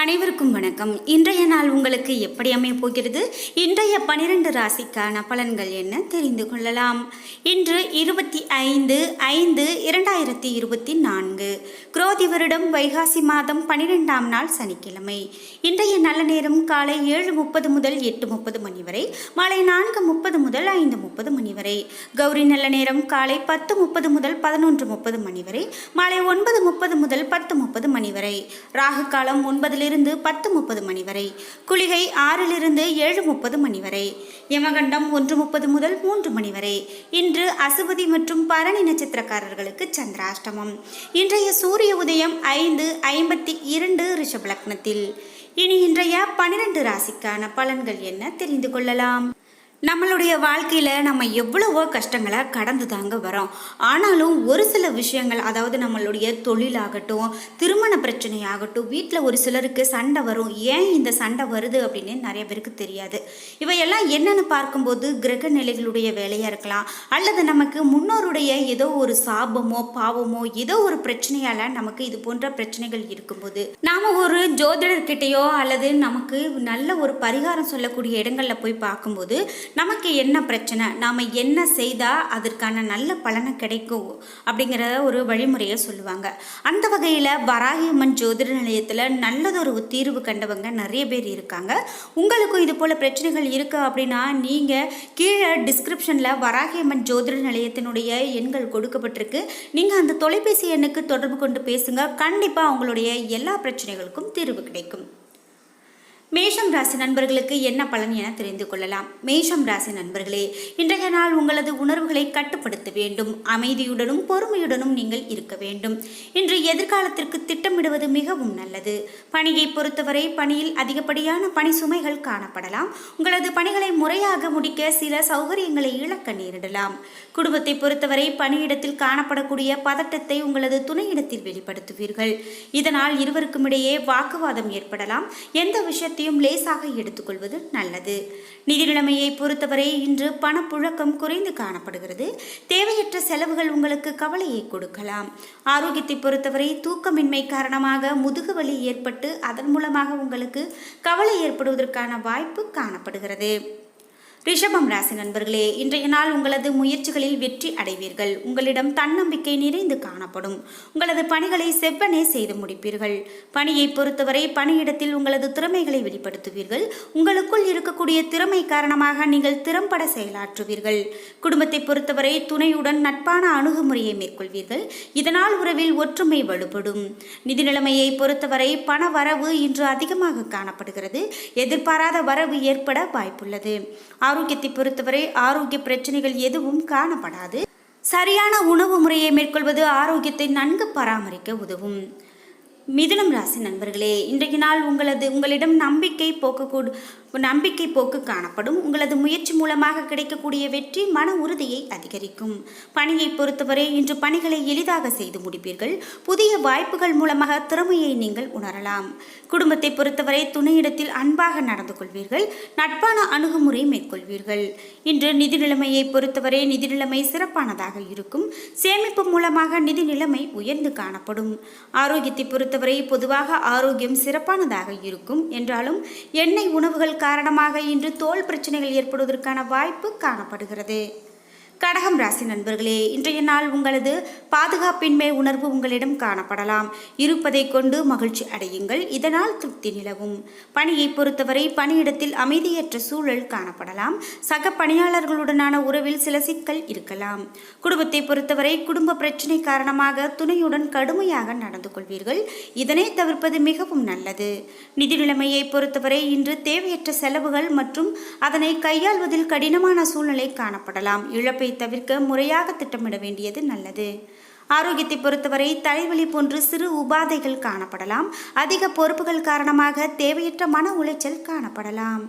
அனைவருக்கும் வணக்கம். இன்றைய நாள் உங்களுக்கு எப்படி அமைய போகிறது? இன்றைய பனிரெண்டு ராசிக்கான பலன்கள் என்ன தெரிந்து கொள்ளலாம். இன்று இருபத்தி ஐந்து ஐந்து இரண்டாயிரத்தி இருபத்தி நான்கு. குரோதி வருடம் வைகாசி மாதம் பனிரெண்டாம் நாள் சனிக்கிழமை. இன்றைய நல்ல நேரம் காலை ஏழு முப்பது முதல் எட்டு முப்பது மணி வரை மாலை நான்கு முப்பது முதல் ஐந்து முப்பது மணி வரை. கௌரி நல்ல நேரம் காலை பத்து முப்பது முதல் பதினொன்று முப்பது மணி வரை மாலை ஒன்பது முப்பது முதல் பத்து முப்பது மணி வரை. ராகு காலம் ஒன்பதிலிருந்து பத்து முப்பது மணி வரை. குளிகை ஆறிலிருந்து ஏழு முப்பது மணி வரை. யமகண்டம் ஒன்று முப்பது முதல் மூன்று மணி வரை. இன்று அசுபதி மற்றும் பரணி நட்சத்திரக்காரர்களுக்கு சந்திராஷ்டமம். இன்றைய சூரிய உதயம் ஐந்து ஐம்பத்தி இரண்டு ரிஷபலக்னத்தில். இனி இன்றைய பனிரெண்டு ராசிக்கான பலன்கள் என்ன தெரிந்து கொள்ளலாம்? நம்மளுடைய வாழ்க்கையில் நம்ம எவ்வளவோ கஷ்டங்களை கடந்து தாங்க வரோம் ஆனாலும் ஒரு சில விஷயங்கள் அதாவது நம்மளுடைய தொழிலாகட்டும் திருமண பிரச்சனையாகட்டும் வீட்டில் ஒரு சிலருக்கு சண்டை வரும். ஏன் இந்த சண்டை வருது அப்படின்னு நிறைய பேருக்கு தெரியாது. இவையெல்லாம் என்னென்னு பார்க்கும்போது கிரக நிலைகளுடைய வேலையாக இருக்கலாம். அல்லது நமக்கு முன்னோருடைய ஏதோ ஒரு சாபமோ பாவமோ ஏதோ ஒரு பிரச்சனையால் நமக்கு இது போன்ற பிரச்சனைகள் இருக்கும்போது நாம் ஒரு ஜோதிடர்கிட்டையோ அல்லது நமக்கு நல்ல ஒரு பரிகாரம் சொல்லக்கூடிய இடங்களில் போய் பார்க்கும்போது நமக்கு என்ன பிரச்சனை? நாம் என்ன செய்தால் அதற்கான நல்ல பலனை கிடைக்கும்? அப்படிங்கிற ஒரு வழிமுறையை சொல்லுவாங்க. அந்த வகையில் வராகியம்மன் ஜோதிட நிலையத்தில் நல்லதொரு தீர்வு கண்டவங்க நிறைய பேர் இருக்காங்க. உங்களுக்கும் இது போல் பிரச்சனைகள் இருக்குது அப்படின்னா நீங்கள் கீழே டிஸ்கிரிப்ஷனில் வராகியம்மன் ஜோதிட நிலையத்தினுடைய எண்கள் கொடுக்கப்பட்டிருக்கு. நீங்கள் அந்த தொலைபேசி எண்ணுக்கு தொடர்பு கொண்டு பேசுங்க. கண்டிப்பாக உங்களுடைய எல்லா பிரச்சனைகளுக்கும் தீர்வு கிடைக்கும். மேஷம் ராசி நண்பர்களுக்கு என்ன பலன் என தெரிந்து கொள்ளலாம். மேஷம் ராசி நண்பர்களே இன்றைய நாள் உங்களது உணர்வுகளை கட்டுப்படுத்த வேண்டும். அமைதியுடனும் பொறுமையுடனும் நீங்கள் இருக்க வேண்டும். இன்று எதிர்காலத்திற்கு திட்டமிடுவது மிகவும் நல்லது. பணியை பொறுத்தவரை பணியில் அதிகப்படியான பணி சுமைகள் காணப்படலாம். உங்களது பணிகளை முறையாக முடிக்க சில சௌகரியங்களை இழக்க நேரிடலாம். குடும்பத்தை பொறுத்தவரை பணியிடத்தில் காணப்படக்கூடிய பதட்டத்தை உங்களது துணையிடத்தில் வெளிப்படுத்துவீர்கள். இதனால் இருவருக்கும் இடையே வாக்குவாதம் ஏற்படலாம். எந்த விஷயத்தையும் லேசாக எடுத்துக்கொள்வது நல்லது. நிதி நிலைமையை பொறுத்தவரை இன்று பணப்புழக்கம் குறைந்து காணப்படுகிறது. தேவையற்ற செலவுகள் உங்களுக்கு கவலையை கொடுக்கலாம். ஆரோக்கியத்தை பொறுத்தவரை தூக்கமின்மை காரணமாக முதுகுவலி ஏற்பட்டு அதன் மூலமாக உங்களுக்கு கவலை ஏற்படுவதற்கான வாய்ப்பு காணப்படுகிறது. ரிஷபம் ராசி நண்பர்களே இன்றைய நாள் உங்களது முயற்சிகளில் வெற்றி அடைவீர்கள். உங்களிடம் தன்னம்பிக்கை நிறைந்து காணப்படும். உங்களது பணிகளை செவ்வனே செய்து முடிப்பீர்கள். பணியை பொறுத்தவரை பணியிடத்தில் உங்களது திறமைகளை வெளிப்படுத்துவீர்கள். உங்களுக்குள் இருக்கக்கூடிய திறமை காரணமாக நீங்கள் திறம்பட செயலாற்றுவீர்கள். குடும்பத்தை பொறுத்தவரை துணையுடன் நட்பான அணுகுமுறையை மேற்கொள்வீர்கள். இதனால் உறவில் ஒற்றுமை வலுப்படும். நிதி நிலைமையை பொறுத்தவரை பண வரவு இன்று அதிகமாக காணப்படுகிறது. எதிர்பாராத வரவு ஏற்பட வாய்ப்புள்ளது. ஆரோக்கியத்தை பொறுத்தவரை ஆரோக்கிய பிரச்சனைகள் எதுவும் காணப்படாது. சரியான உணவு முறையை மேற்கொள்வது ஆரோக்கியத்தை நன்கு பராமரிக்க உதவும். மிதுனம் ராசி நண்பர்களே இன்றைக்கு நாள் உங்களது உங்களிடம் நம்பிக்கை போக்கக்கூட நம்பிக்கை போக்கு காணப்படும். உங்களது முயற்சி மூலமாக கிடைக்கக்கூடிய வெற்றி மன உறுதியை அதிகரிக்கும். பணியை பொறுத்தவரை இன்று பணிகளை எளிதாக செய்து முடிப்பீர்கள். புதிய வாய்ப்புகள் மூலமாக திறமையை நீங்கள் உணரலாம். குடும்பத்தை பொறுத்தவரை துணையிடத்தில் அன்பாக நடந்து கொள்வீர்கள். நட்பான அணுகுமுறை மேற்கொள்வீர்கள். இன்று நிதி நிலைமையை பொறுத்தவரை நிதி நிலைமை சிறப்பானதாக இருக்கும். சேமிப்பு மூலமாக நிதி நிலைமை உயர்ந்து காணப்படும். ஆரோக்கியத்தை பொறுத்தவரை பொதுவாக ஆரோக்கியம் சிறப்பானதாக இருக்கும். என்றாலும் எண்ணெய் உணவுகள் காரணமாக இன்று தோல் பிரச்சனைகள் ஏற்படுவதற்கான வாய்ப்பு காணப்படுகிறது. கடகம் ராசி நண்பர்களே இன்றைய நாள் உங்களது பாதுகாப்பின்மை உணர்வு உங்களிடம் காணப்படலாம். இருப்பதை கொண்டு மகிழ்ச்சி அடையுங்கள். இதனால் திருப்தி நிலவும். பணியை பொறுத்தவரை பணியிடத்தில் அமைதியற்ற சூழல் காணப்படலாம். சக பணியாளர்களுடனான உறவில் சில சிக்கல் இருக்கலாம். குடும்பத்தை பொறுத்தவரை குடும்ப பிரச்சனை காரணமாக துணையுடன் கடுமையாக நடந்து கொள்வீர்கள். இதனை தவிர்ப்பது மிகவும் நல்லது. நிதி நிலைமையை பொறுத்தவரை இன்று தேவையற்ற செலவுகள் மற்றும் அதனை கையாள்வதில் கடினமான சூழ்நிலை காணப்படலாம். இழப்பை தவிர்க்க முறையாக திட்டமிட வேண்டியது நல்லது. ஆரோக்கியத்தை பொறுத்தவரை தலைவலி போன்று சிறு உபாதைகள் காணப்படலாம். அதிக பொறுப்புகள் காரணமாக தேவையற்ற மன உளைச்சல் காணப்படலாம்.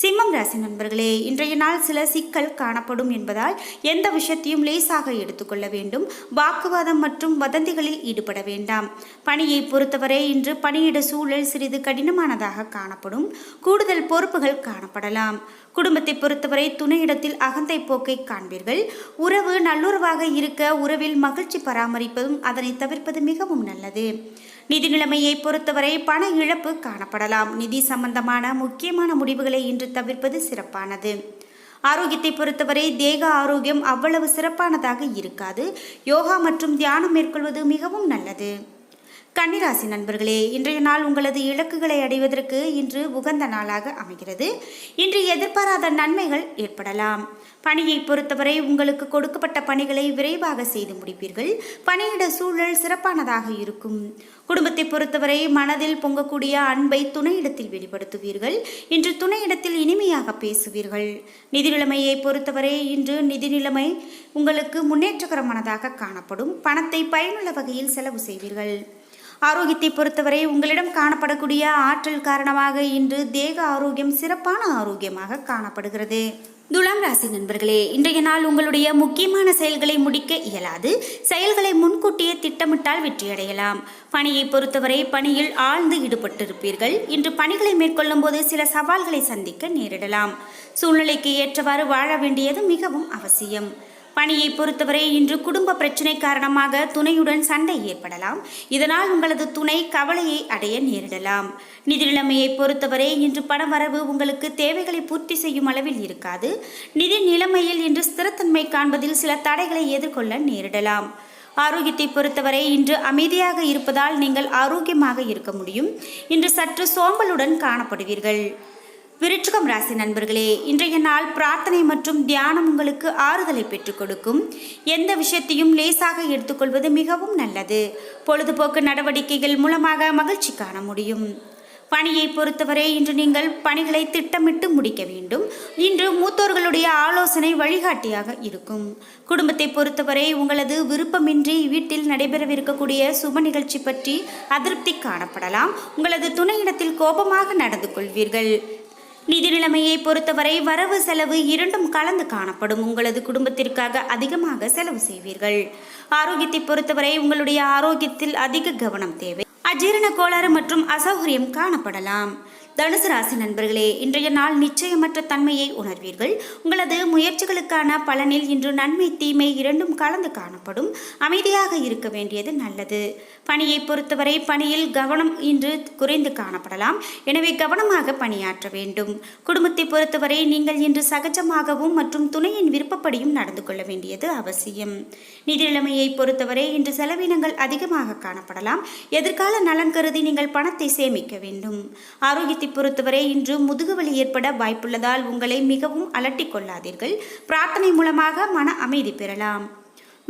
சிம்மம் ராசி நண்பர்களே இன்றைய நாள் சில சிக்கல் காணப்படும் என்பதால் எந்த விஷயத்தையும் லேசாக எடுத்துக்கொள்ள வேண்டும். வாக்குவாதம் மற்றும் வதந்திகளில் ஈடுபட வேண்டாம். பணியை பொறுத்தவரை இன்று பணியிட சூழல் சிறிது கடினமானதாக காணப்படும். கூடுதல் பொறுப்புகள் காணப்படலாம். குடும்பத்தை பொறுத்தவரை துணையிடத்தில் அகந்தை போக்கை காண்பீர்கள். உறவு நல்லுறவாக இருக்க உறவில் மகிழ்ச்சி பராமரிப்பதும் அதனை தவிர்ப்பது மிகவும் நல்லது. நிதி நிலைமையை பொறுத்தவரை பண இழப்பு காணப்படலாம். நிதி சம்பந்தமான முக்கியமான முடிவுகளை இன்று தவிர்ப்பது சிறப்பானது. ஆரோக்கியத்தை பொறுத்தவரை தேக ஆரோக்கியம் அவ்வளவு சிறப்பானதாக இருக்காது. யோகா மற்றும் தியானம் மேற்கொள்வது மிகவும் நல்லது. கன்னிராசி நண்பர்களே இன்றைய நாள் உங்களது இலக்குகளை அடைவதற்கு இன்று உகந்த நாளாக அமைகிறது. இன்று எதிர்பாராத நன்மைகள் ஏற்படலாம். பணியை பொறுத்தவரை உங்களுக்கு கொடுக்கப்பட்ட பணிகளை விரைவாக செய்து முடிப்பீர்கள். பணியிட சூழல் சிறப்பானதாக இருக்கும். குடும்பத்தை பொறுத்தவரை மனதில் பொங்கக்கூடிய அன்பை துணையிடத்தில் வெளிப்படுத்துவீர்கள். இன்று துணையிடத்தில் இனிமையாக பேசுவீர்கள். நிதி நிலைமையை பொறுத்தவரை இன்று நிதி நிலைமை உங்களுக்கு முன்னேற்றகரமானதாக காணப்படும். பணத்தை பயனுள்ள வகையில் செலவு செய்வீர்கள். ஆரோக்கியத்தை பொறுத்தவரை உங்களிடம் காணப்படக்கூடிய ஆற்றல் காரணமாக இன்று தேக ஆரோக்கியம் சிறப்பான ஆரோக்கியமாக காணப்படுகிறது. துலாம் ராசி நண்பர்களே இன்றைய நாள் உங்களுடைய முக்கியமான செயல்களை முடிக்க இயலாது. செயல்களை முன்கூட்டியே திட்டமிட்டால் வெற்றியடையலாம். பணியை பொறுத்தவரை பணியில் ஆழ்ந்து ஈடுபட்டிருப்பீர்கள். இன்று பணிகளை மேற்கொள்ளும் போது சில சவால்களை சந்திக்க நேரிடலாம். சூழ்நிலைக்கு ஏற்றவாறு வாழ வேண்டியது மிகவும் அவசியம். பணியை பொறுத்தவரை இன்று குடும்ப பிரச்சனை காரணமாக துணையுடன் சண்டை ஏற்படலாம். இதனால் உங்களது துணை கவலையை அடைய நேரிடலாம். நிதி நிலைமையை பொறுத்தவரை இன்று பணவரவு உங்களுக்கு தேவைகளை பூர்த்தி செய்யும் அளவில் இருக்காது. நிதி நிலைமையில் இன்று ஸ்திரத்தன்மை காண்பதில் சில தடைகளை எதிர்கொள்ள நேரிடலாம். ஆரோக்கியத்தை பொறுத்தவரை இன்று அமைதியாக இருப்பதால் நீங்கள் ஆரோக்கியமாக இருக்க முடியும். இன்று சற்று சோம்பலுடன் காணப்படுவீர்கள். விருட்சிகம் ராசி நண்பர்களே இன்றைய நாள் பிரார்த்தனை மற்றும் தியானம் உங்களுக்கு ஆறுதலை பெற்றுக் கொடுக்கும். எந்த விஷயத்தையும் லேசாக எடுத்துக்கொள்வது மிகவும் நல்லது. பொழுதுபோக்கு நடவடிக்கைகள் மூலமாக மகிழ்ச்சி காண முடியும். பணியை பொறுத்தவரை இன்று நீங்கள் பணிகளை திட்டமிட்டு முடிக்க வேண்டும். இன்று மூத்தோர்களுடைய ஆலோசனை வழிகாட்டியாக இருக்கும். குடும்பத்தை பொறுத்தவரை உங்களது விருப்பமின்றி வீட்டில் நடைபெறவிருக்கக்கூடிய சுப நிகழ்ச்சி பற்றி அதிருப்தி காணப்படலாம். உங்களது துணையிடத்தில் கோபமாக நடந்து கொள்வீர்கள். நிதி நிலைமையை பொறுத்தவரை வரவு செலவு இரண்டும் கலந்து காணப்படும். உங்களது குடும்பத்திற்காக அதிகமாக செலவு செய்வீர்கள். ஆரோக்கியத்தை பொறுத்தவரை உங்களுடைய ஆரோக்கியத்தில் அதிக கவனம் தேவை. அஜீரண கோளாறு மற்றும் அசௌகரியம் காணப்படலாம். தனுசு ராசி நண்பர்களே இன்றைய நாள் நிச்சயமற்ற தன்மையை உணர்வீர்கள். உங்களது முயற்சிகளுக்கான பலனில் இன்று நன்மை தீமை இரண்டும் கலந்து காணப்படும். அமைதியாக இருக்க வேண்டியது நல்லது. பணியை பொறுத்தவரை பணியில் கவனம் இன்று குறைந்து காணப்படலாம். எனவே கவனமாக பணியாற்ற வேண்டும். குடும்பத்தை பொறுத்தவரை நீங்கள் இன்று சகஜமாகவும் மற்றும் துணையின் விருப்பப்படியும் நடந்து கொள்ள வேண்டியது அவசியம். நிதி நிலைமையை பொறுத்தவரை இன்று செலவினங்கள் அதிகமாக காணப்படலாம். எதிர்கால நலன் கருதி நீங்கள் பணத்தை சேமிக்க வேண்டும். ஆரோக்கிய ஆரோக்கியத்தை பொறுத்தவரை இன்று முதுகுவலி ஏற்பட வாய்ப்புள்ளதால் உங்களை மிகவும் அலட்டிக் கொள்ளாதீர்கள். பிரார்த்தனை மூலமாக மன அமைதி பெறலாம்.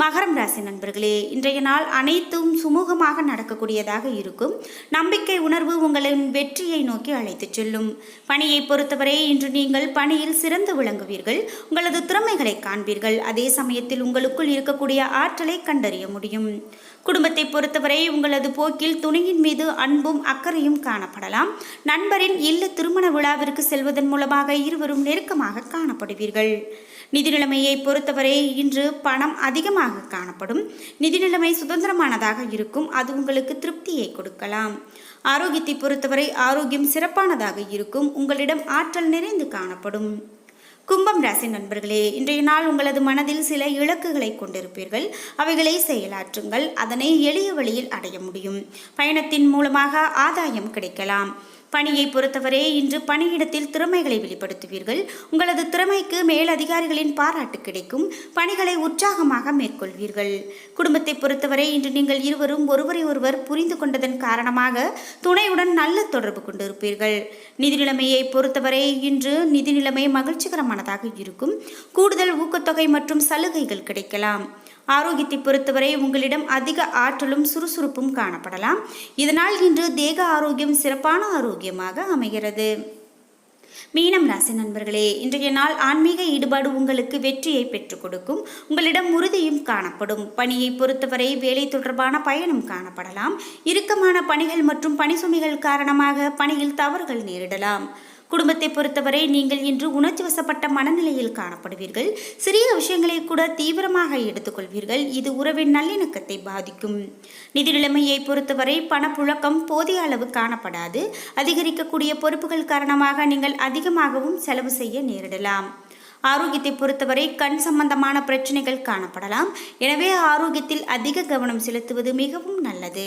மகரம் ராசி நண்பர்களே இன்றைய நாள் அனைத்தும் சுமூகமாக நடக்கக்கூடியதாக இருக்கும். நம்பிக்கை உணர்வு உங்களின் வெற்றியை நோக்கி அழைத்துச் செல்லும். பணியை பொறுத்தவரை இன்று நீங்கள் பணியில் சிறந்து விளங்குவீர்கள். உங்களது திறமைகளை காண்பீர்கள். அதே சமயத்தில் உங்களுக்குள் இருக்கக்கூடிய ஆற்றலை கண்டறிய முடியும். குடும்பத்தை பொறுத்தவரை உங்களது போக்கில் துணையின் மீது அன்பும் அக்கறையும் காணப்படலாம். நண்பரின் இல்ல திருமண விழாவிற்கு செல்வதன் மூலமாக இருவரும் நெருக்கமாக காணப்படுவீர்கள். நிதி நிலைமையை பொறுத்தவரை இன்று பணம் அதிகமாக காணப்படும். நிதி நிலைமை சுதந்திரமானதாக இருக்கும். அது உங்களுக்கு திருப்தியை கொடுக்கலாம். ஆரோக்கியத்தை பொறுத்தவரை ஆரோக்கியம் சிறப்பானதாக இருக்கும். உங்களிடம் ஆற்றல் நிறைந்து காணப்படும். கும்பம் ராசி நண்பர்களே இன்றைய நாள் உங்களது மனதில் சில இலக்குகளை கொண்டிருப்பீர்கள். அவைகளை செயலாற்றுங்கள். அதனை எளிய வழியில் அடைய முடியும். பயணத்தின் மூலமாக ஆதாயம் கிடைக்கலாம். பணியை பொறுத்தவரை இன்று பணியிடத்தில் திறமைகளை வெளிப்படுத்துவீர்கள். உங்களது திறமைக்கு மேலதிகாரிகளின் பாராட்டு கிடைக்கும். பணிகளை உற்சாகமாக மேற்கொள்வீர்கள். குடும்பத்தை பொறுத்தவரை இன்று நீங்கள் இருவரும் ஒருவரை ஒருவர் புரிந்து கொண்டதன் காரணமாக துணையுடன் நல்ல தொடர்பு கொண்டிருப்பீர்கள். நிதி நிலைமையை பொறுத்தவரை இன்று நிதி நிலைமை மகிழ்ச்சிகரமானதாக இருக்கும். கூடுதல் ஊக்கத்தொகை மற்றும் சலுகைகள் கிடைக்கலாம். ஆரோக்கியத்தை பொறுத்தவரை உங்களிடம் அதிக ஆற்றலும் சுறுசுறுப்பும் காணப்படலாம். இதனால் இன்று தேக ஆரோக்கியம் சிறப்பான ஆரோக்கியமாக அமைகிறது. மீனம் ராசி நண்பர்களே இன்றைய நாள் ஆன்மீக ஈடுபாடு உங்களுக்கு வெற்றியை பெற்றுக் கொடுக்கும். உங்களிடம் உறுதியும் காணப்படும். பணியை பொறுத்தவரை வேலை தொடர்பான பயணம் காணப்படலாம். இறுக்கமான பணிகள் மற்றும் பணி சுமைகள் காரணமாக பணியில் தவறுகள் நேரிடலாம். குடும்பத்தை பொறுத்தவரை நீங்கள் இன்று உணர்ச்சி வசப்பட்ட மனநிலையில் காணப்படுவீர்கள். சிறிய விஷயங்களை கூட தீவிரமாக எடுத்துக்கொள்வீர்கள். இது உறவின் நல்லிணக்கத்தை பாதிக்கும். நிதி நிலைமையை பொறுத்தவரை பணப்புழக்கம் போதிய அளவு காணப்படாது. அதிகரிக்கக்கூடிய பொறுப்புகள் காரணமாக நீங்கள் அதிகமாகவும் செலவு செய்ய நேரிடலாம். ஆரோக்கியத்தை பொறுத்தவரை கண் சம்பந்தமான பிரச்சனைகள் காணப்படலாம். எனவே ஆரோக்கியத்தில் அதிக கவனம் செலுத்துவது மிகவும் நல்லது.